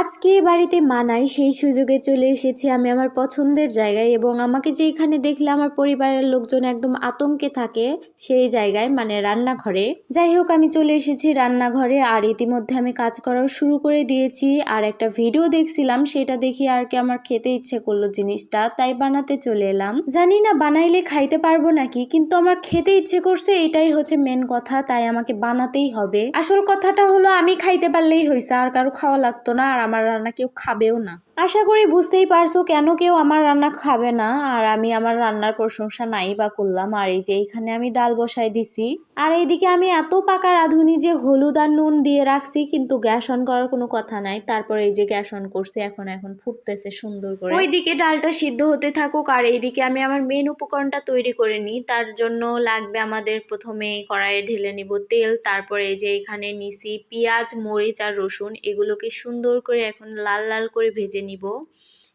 আজকে বাড়িতে মানাই সেই সুযোগে চলে এসেছি আমি আমার পছন্দের জায়গায় এবং আমাকে যে এখানে দেখলে আমার পরিবারের লোকজন একদম আতঙ্কে থাকে সেই জায়গায় মানে রান্নাঘরে। যাই হোক, আমি চলে এসেছি রান্নাঘরে আর ইতিমধ্যে আমি কাজ করাও শুরু করে দিয়েছি আর একটা ভিডিও দেখছিলাম, সেটা দেখি আর কি আমার খেতে ইচ্ছে করল জিনিসটা, তাই বানাতে চলে এলাম। জানি না বানাইলে খাইতে পারব নাকি, কিন্তু আমার খেতে ইচ্ছে করছে, এটাই হচ্ছে মেন কথা, তাই আমাকে বানাতেই হবে। আসল কথাটা হলো, আমি খাইতে পারলেই হয়েছে আর কারও খাওয়া লাগতো না, আর আমার রান্না কেউ খাবেও না। আশা করি বুঝতেই পারছ কেন কেউ আমার রান্না খাবে না, আর আমি আমার রান্নার প্রশংসা নাই বা করলাম, আর এই যে এইখানে আমি ডাল বসাই দিছি। আর এইদিকে আমি এত পাকা রাঁধুনি যে হলুদ আর নুন দিয়ে রাখছি, কিন্তু গ্যাস অন করার কোনো কথা নাই। তারপরে এই যে গ্যাস অন করছি, এখন এখন ফুটতেছে সুন্দর করে। ওইদিকে ডালটা সিদ্ধ হতে থাকুক, আর এইদিকে আমি আমার মেন উপকরণটা তৈরি করে নিই তার জন্য লাগবে আমাদের প্রথমে কড়াইয়ে ঢেলে নিব তেল, তারপরে এই যে এখানে নিছি পেঁয়াজ, মরিচ আর রসুন। এগুলোকে সুন্দর করে এখন লাল লাল করে ভেজে নিব।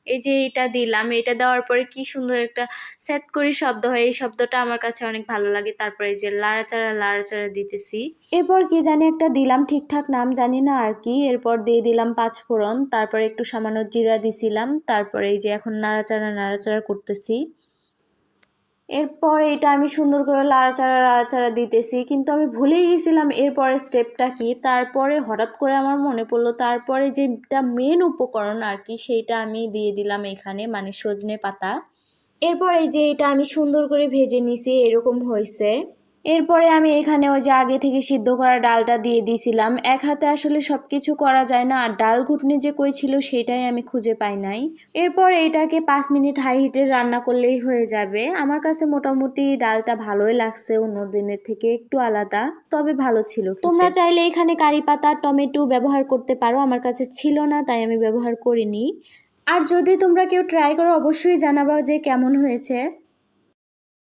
এই যে এটা দিলাম, এটা দেওয়ার পরে কি সুন্দর একটা সেট করে শব্দ হয়। এই শব্দটা আমার কাছে অনেক ভালো লাগে। তারপরে এই যে লাড়াচাড়া লাড়াচাড়া দিতেছি। এরপর কি জানি একটা দিলাম ঠিকঠাক নাম, জানি না আর কি। এরপর দিয়ে দিলাম পাঁচ ফোড়ন। তারপরে একটু সামান্য জিরা দিছিলাম। তারপরে এই যে এখন নাড়াচাড়া নাড়াচাড়া করতেছি। এরপর এটা আমি সুন্দর করে লাড়াচাড়া লাড়াচাড়া দিতেছি। কিন্তু আমি ভুলেই গেছিলাম এরপরে স্টেপটা কি। তারপরে হঠাৎ করে আমার মনে পড়ল, তারপরে যেটা মেন উপকরণ আর কি, সেইটা আমি দিয়ে দিলাম এখানে মানে সজনে পাতা। এরপরে যে এটা আমি সুন্দর করে ভেজে নিছি, এরকম হয়েছে। এরপরে আমি এখানে ওই যে আগে থেকে সিদ্ধ করা ডালটা দিয়ে দিয়েছিলাম। এক হাতে আসলে সব কিছু করা যায় না আর ডাল ঘুটনি যে কই ছিল সেটাই আমি খুঁজে পাই নাই। এরপর এইটাকে পাঁচ মিনিট হাই হিটে রান্না করলেই হয়ে যাবে। আমার কাছে মোটামুটি ডালটা ভালোই লাগছে অন্য দিনের থেকে একটু আলাদা তবে ভালো ছিল তোমরা চাইলে এখানে কারি পাতা টমেটো ব্যবহার করতে পারো আমার কাছে ছিল না তাই আমি ব্যবহার করিনি। আর যদি তোমরা কেউ ট্রাই করো অবশ্যই জানাবা যে কেমন হয়েছে।